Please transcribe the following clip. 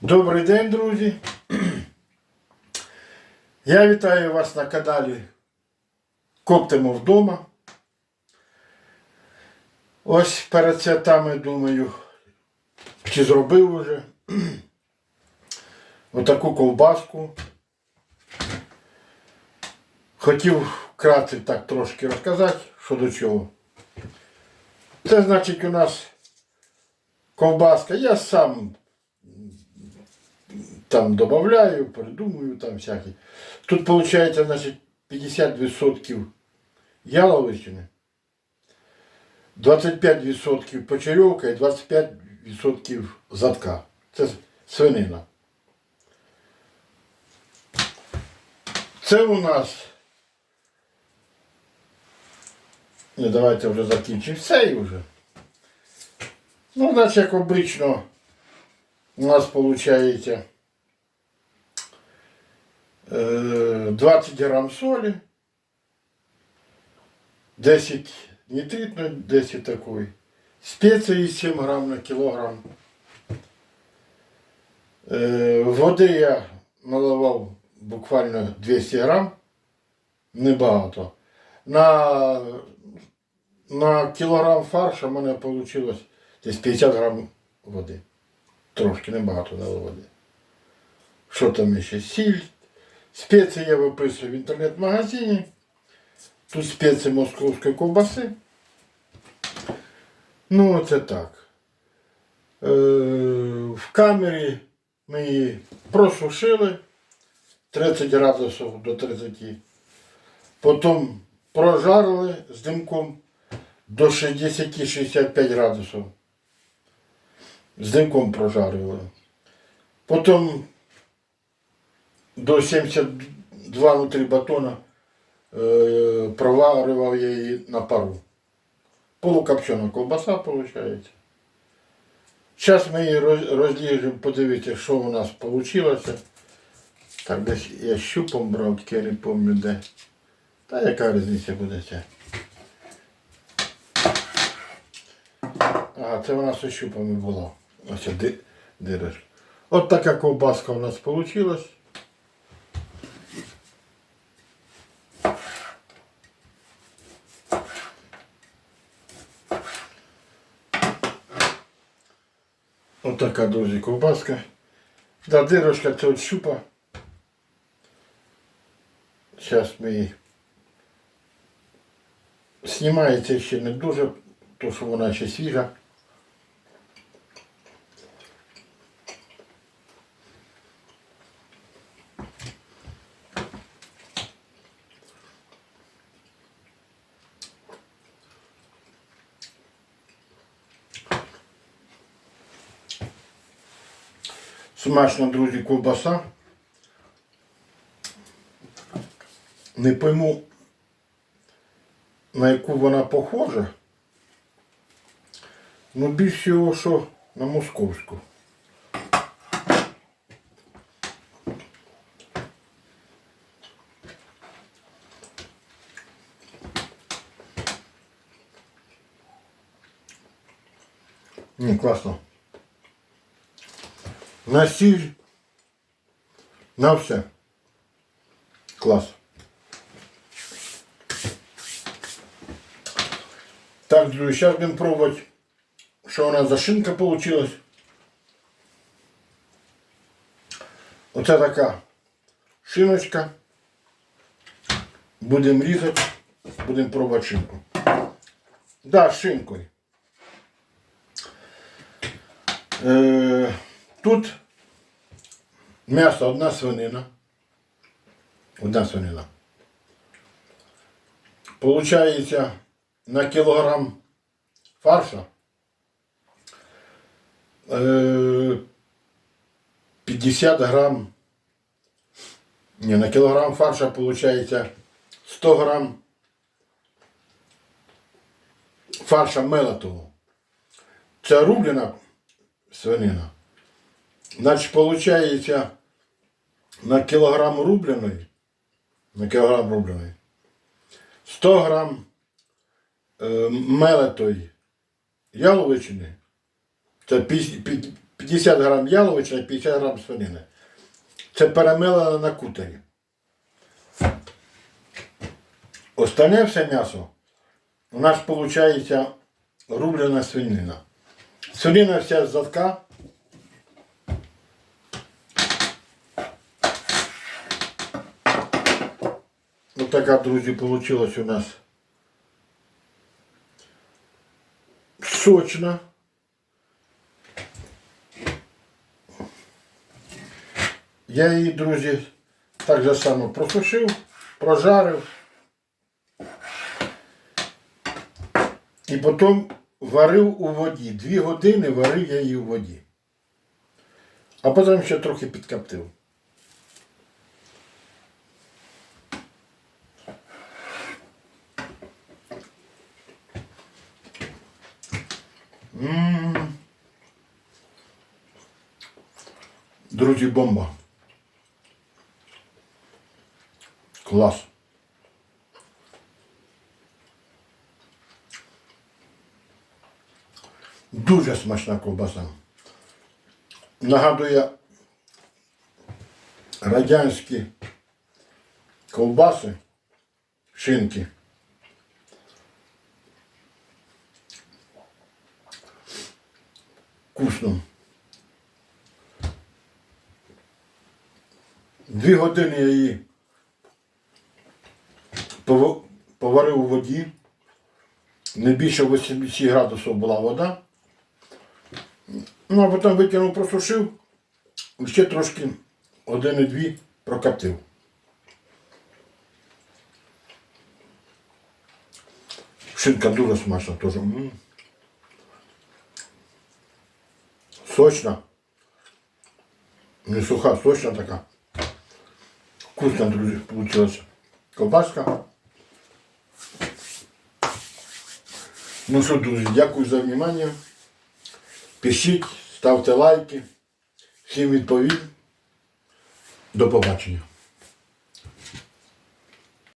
Добрий день, друзі. Я вітаю вас на каналі Коптимо вдома. Ось перед святами думаю, чи зробив уже отаку ковбаску. Хотів вкратце так трошки розказати, що до чого. Це значить у нас ковбаска. Я сам там добавляю, придумую там всякі. Тут получается, значит, 50% яловичини, 25% почерьовка і 25% задка. Це свинина. Це у нас. Не, давайте вже закінчимо цей вже. Ну, значить, як обично, у нас виходить. Е, 20 грам солі, 10 нитритної, 10 такої, спеції 7 грам на кілограм. Е, Води я наливав буквально 200 грам, небагато. На, на кілограм фарша в мене вийшло десь 50 грам води. Трошки небагато дало води. Що там ще? Сіль. Спеції я виписую в інтернет-магазині. Тут спеції московської ковбаси. Ну, це так. Е, в камері ми її просушили 30 градусів до 30. Потім прожарили з димком до 60-65 градусів. З димком прожарили. Потім до 72 внутрі батона е, проварював я її на пару. Полукопчена ковбаса виходить. Зараз ми її роз- розріжемо, подивіться, що у нас вийшло. Так, десь я щупом брав, тільки не пам'ятаю де. Та яка різниця буде це? Ага, це у нас щупами було. Ось ди. От така ковбаска у нас вийшла. Отака, друзі, ковбаска. Да, дирочка це от щупа. Зараз ми її знімається ще не дуже, тому що вона ще свіжа. Смачна, друзі, ковбаса. Не пойму, на яку вона похожа. Ну, більш всього, що на московську. Ні, класно. На сіль. На все. Клас. Так, друзі, зараз будемо пробувати, що у нас за шинка вийшла. Оце така шиночка. Будемо різати, будемо пробувати шинку. Да, з шинкою. Е, тут м'ясо одна свинина. Одна свинина. Получається на кілограм фарша е, 50 грам. Не, на кілограм фарша получається 100 грам фарша мелотого. Це рублена свинина. Значить, получається на кілограм рубленої, на кілограм рубленої 100 грам е, мелетої яловичини, це 50 50 грам яловича і 50 грам свинини. Це перемелене на кутері. Остальне все м'ясо у нас виходить рублена свинина. Свинина вся з задка. Ось така, друзі, вийшла у нас сочна. Я її, друзі, так же само просушив, прожарив. І потім варив у воді. Дві години варив я її у воді. А потім ще трохи підкоптив. Друзі, бомба. Клас. Дуже смачна ковбаса. Нагадує радянські ковбаси, шинки. Вкусно. Дві години я її поварив у воді. Не більше 80 градусів була вода. Ну, а потім витягнув, просушив, і ще трошки один-дві прокоптив. Шинка дуже смачна теж. Сочна. Не суха, сочна така. Вкусна, друзі, получилось. Колбаска. Ну що, друзі, дякую за внимание. Пишіть, ставте лайки. Всім відповім. До побачення.